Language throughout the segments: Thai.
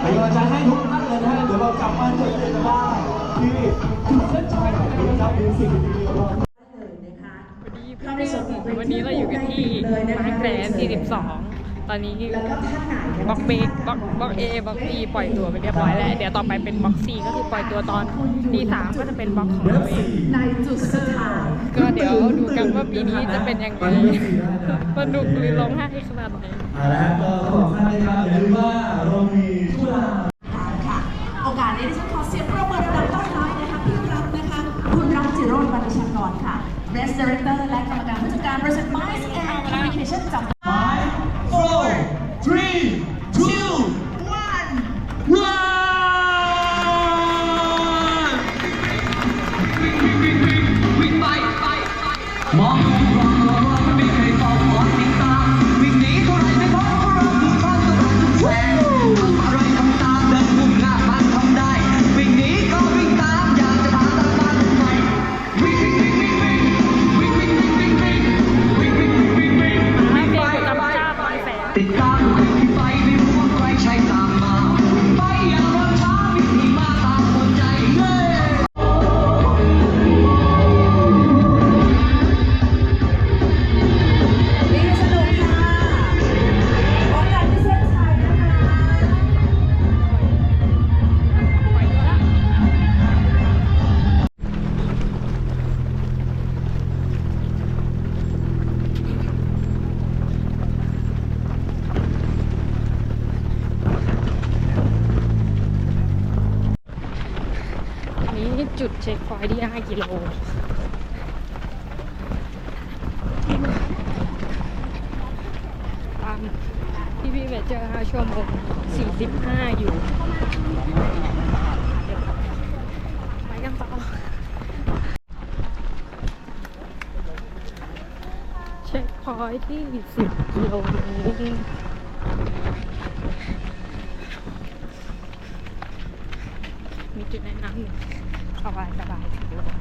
เป็นกำลังใจให้ทุกท่านเลยนะฮะเดี๋ยวเรากลับมาเจอกันได้ที่จุดเส้นชัยแห่งนี้ครับมีสิ่งดีๆรอวันนี้เราอยู่กันที่บางแสน42 ตอนนี้แล้วก็ท่านไหนบล็อกเบกบล็อกบล็อกเอบล็อกบีปล่อยตัวไปเรียบร้อยแล้ว เดี๋ยวต่อไปเป็นบล็อกซีก็คือปล่อยตัวตอนตีสามก็จะเป็นบล็อกของเราเองในจุดสุดท้ายก็เดี๋ยวดูกันว่าปีนี้จะเป็นยังไงสนุกหรือร้องไห้ขนาดไหนเอาละฮะก็ขอท่านนะครับอย่าลืมว่าเรามีช่วงค่ะโอกาสนี้ดิฉันขอเสียงปรบมือดังๆต้อนรับนะคะพี่รับนะคะคุณรักจิโรจน์บรรณชากรค่ะ Best Director ดเช็คพอยที่5กิโลตามที่พี่เวเจอ5ชั่วโมง45 อยู่ไปกันต่อเช็คพอยที่ 10 กิโลนี้มีจุดแนะนำหนึ่ง บายสบายถือว่า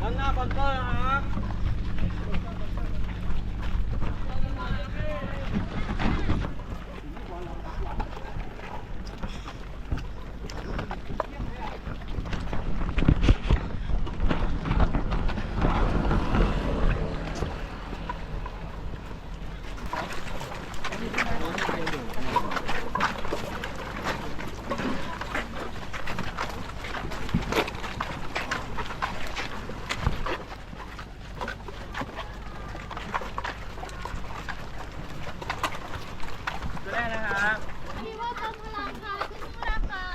ด้านหน้าบอนเตอร์นะครับ พี่ว่าทำพลังค่ะขึ้นนะคะ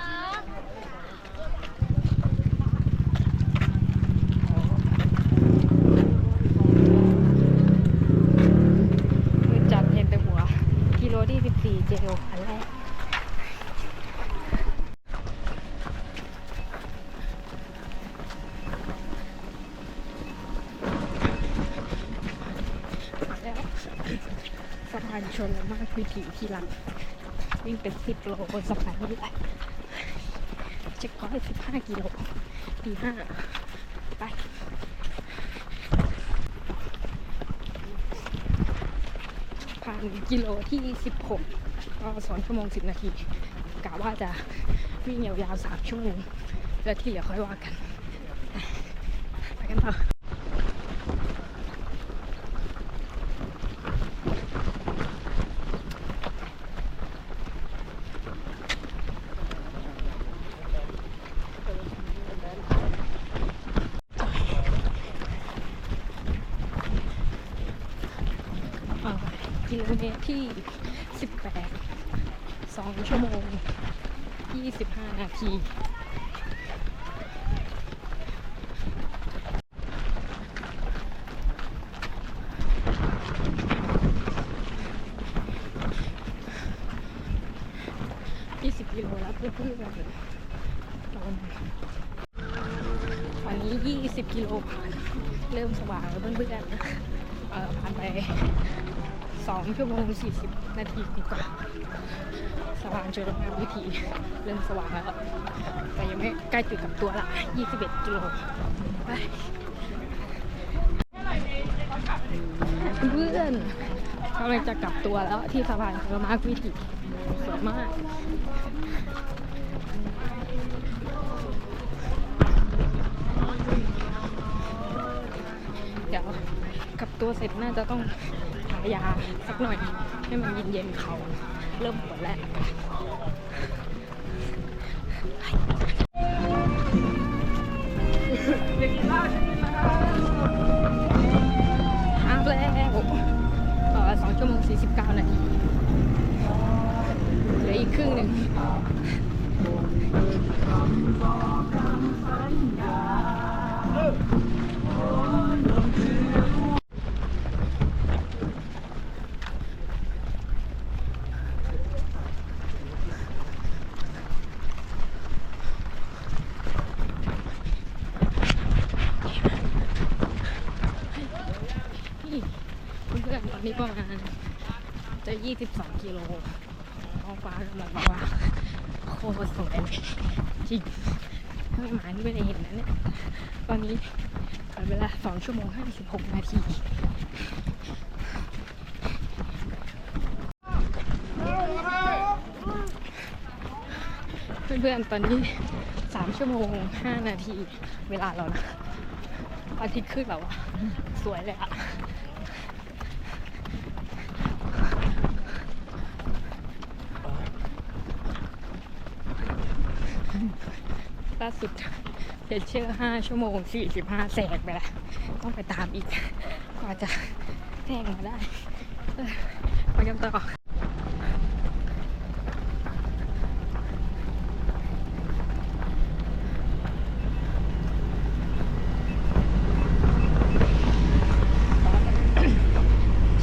มือจับเห็นแต่หัว กิโลที่ 14เจลอันแรกมาแล้วสะพานชนละมากวิถีที่รักวิ่งเป็น10โลบนสะพานนี้แหละเจ็ดร้อยสิบห้ากิโลตีห้าไปผ่านกิโลที่16ก็็สองชั่วโมง10นาทีกะว่าจะวิ่งยาวๆ3ชั่วโมงแล้วที่เหลือค่อยว่ากัน ไปกันต่อเอ่อกิโลเมตรที่ 18 2 ชั่วโมง 25 นาที20กิโลแล้วเพื่อนๆเราวันนี้20กิโลผ่าน เริ่มสว่างแล้วเพื่อนๆนะเออผ่านไป 2 ชั่วโมง 40 นาทีกว่าสว่างจนงานวิธีเริ่มสว่างแล้ว แต่ยังไม่ใกล้จุดกลับตัวละ 21 กิโลไปเพื่อนกำลังจะกลับตัวแล้วที่สะพานเทอมาร์กวิถีสวยมากเดี๋ยวกลับตัวเสร็จน่าจะต้อง ยาสักหน่อย ให้มันเย็นๆเขา เริ่มปวดแล้วห้าแล้วต่อสองชั่วโมงสี่สิบเก้านาทีเหลืออีกครึ่งหนึ่ง นี้ประมาณจะ 22 กิโลท้องฟ้ากำลังแบบว่าโคตรสวยจริงถ้าไม่มานี่ไม่ได้เห็นนะเนี่ย ตอนนี้เวลา 2 ชั่วโมง 56 นาทีเพื่อนๆ ตอนนี้ 3 ชั่วโมง 5 นาที เวลาเรานะอาทิตย์ขึ้นแล้วอะสวยเลยอะ ล่าสุดเพชเชอร์5ชั่วโมง45แสกไปแล้วต้องไปตามอีก กว่าจะแทงมาได้ไปกันต่อ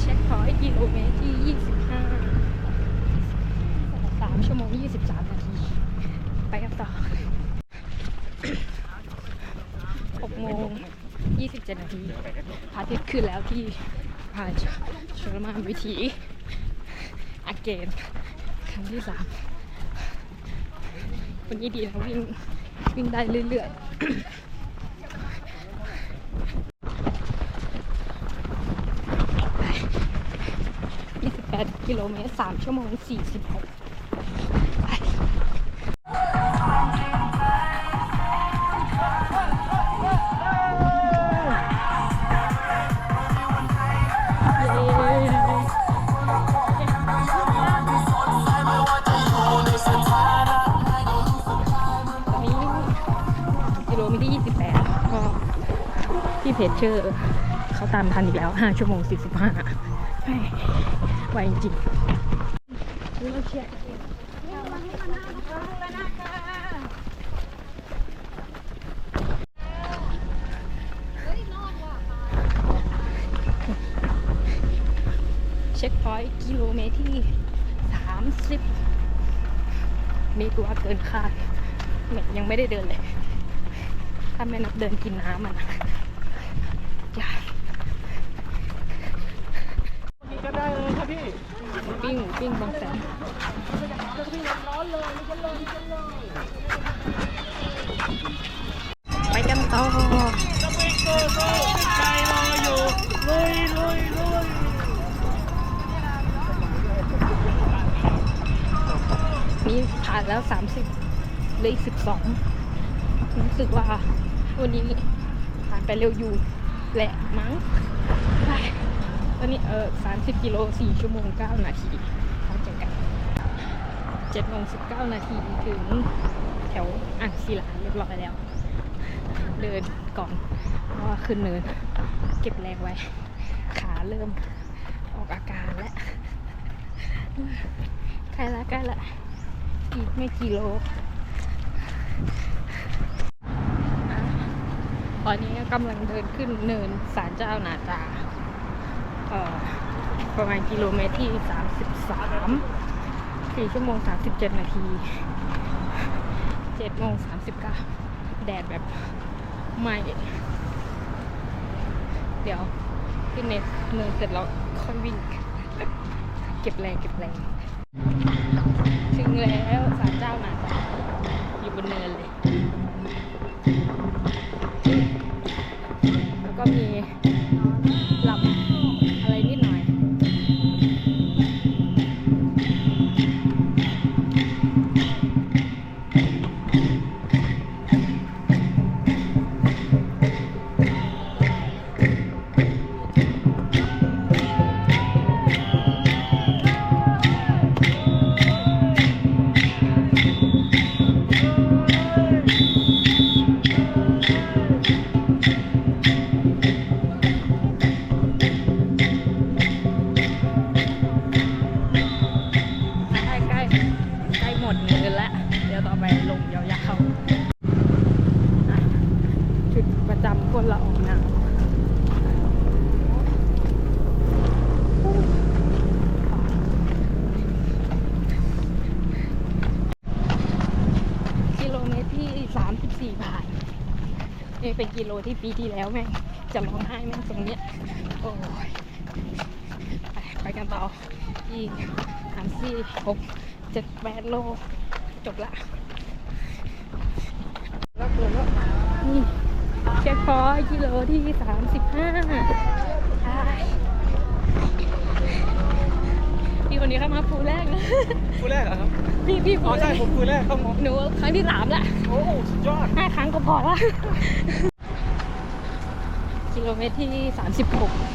เช็คพอยต์กิโลเมตรที่ 25 3 ชั่วโมง 23 นาที ไปกันต่อ 6โมง 27 นาทีพระอาทิตย์ขึ้นแล้วที่ พาชลมานวิถีอาเกนครั้งที่สามวันนี้ดีนะวิ่งวิ่งได้เรื่อยๆ28กิโลเมตร3ชั่วโมง46 เพจเชอร์เขาตามทันอีกแล้ว 5 ชั่วโมง 45ไหวจริงเราเชียร์เช็คพอยต์กิโลเมตรที่ 30นี่กูว่าเกินคาดไม่ยังไม่ได้เดินเลย ถ้าไม่นับเดินกินน้ำมัน อย่ก็ได้เลยครับพี่ปิ้งปิ้งบางแสนไปกันต่อนี่ผ่านแล้ว 30เลย12รู้สึกว่า วันนี้ผ่านไปเร็วอยู่ แหละมั้งไปวันนี้เออ30กิโล4ชั่วโมง9นาทีพอเจอกัน7โมง19นาทีถึงแถวอ่างศิลาเรียบร้อยแล้ว เดินก่อนเพราะว่าขึ้นเนิน เก็บแรงไว้ ขาเริ่มออกอาการแล้วใกล้ละใกล้ละอีกไม่กี่โล ตอนนี้กำลังเดินขึ้นเนินศาลเจ้านาจาประมาณกิโลเมตรที่ 33 4 ชั่วโมง 37 นาที7โมง39 แดดแบบไม่เดี๋ยวขึ้นเนเนินเสร็จแล้วค่อยวิ่ง เก็บแรงเก็บแรง ถึงแล้วศาลเจ้านาตาอยู่บนเนินเลย ยวต่อไปลงยาวๆจุดประจำคนละออกน้ำกิโลเมตรที่ 34 บาทนี่เป็นกิโลที่ปีที่แล้วแม่ง จะร้องไห้แม่งตรงเนี้ย โอ้ย ไปไปกันต่ออีกสามสี่หกเจ็ดแปดโล จบละแล้วเกินแล้วนี่เช็คพอยต์กิโลที่สามสิบห้าพี่คนนี้เข้ามาฟูแรกนะคู่แรกเหรอครับพี่พี่อ๋อใช่ผมคู่แรกเข้ามาหนูครั้งที่สามละโอ้โหสุดยอดห้าครั้งก็พอละกิโลเมตรที่สามสิบหกกิ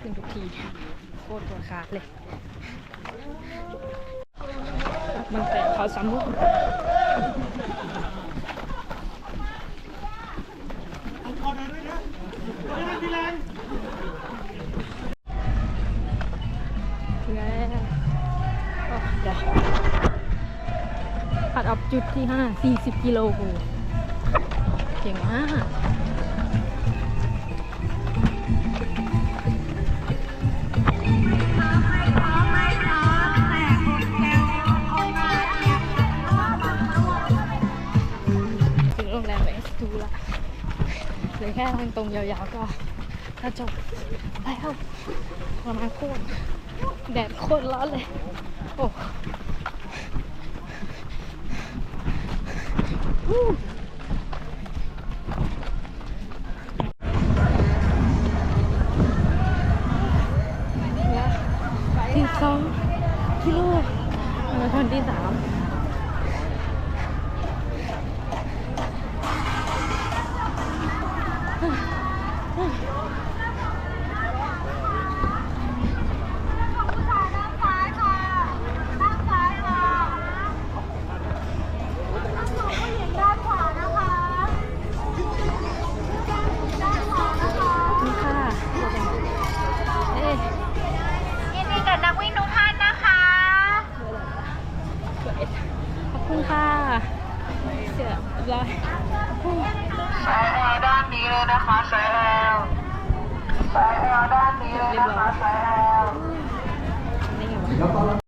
ขึ้นทุกทีโคตรตัวขาดเลยมันแต่เขาสามลูกถึงแล้วโอ้เดี๋ยวขัดออกจุดที่ห้าสี่สิบกิโลเก่งมาก ค่ทางตรงยาวๆก็จบแล้วประมาณโคตรแดดโคตรร้อนเลย โอ้